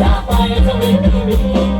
อยากไปจะเลมี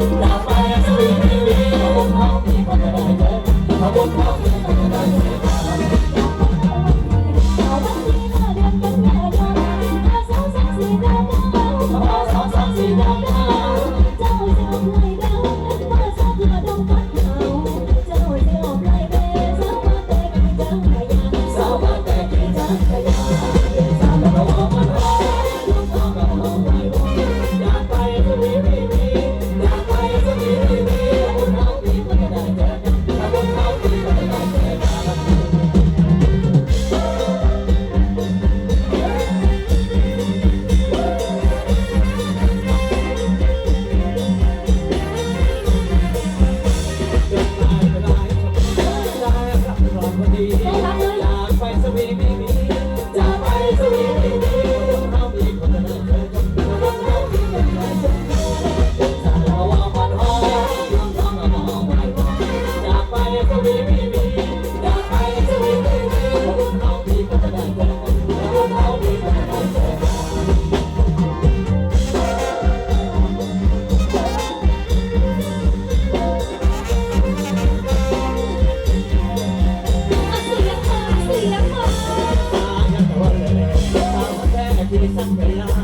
Hello. Bilis ang bilang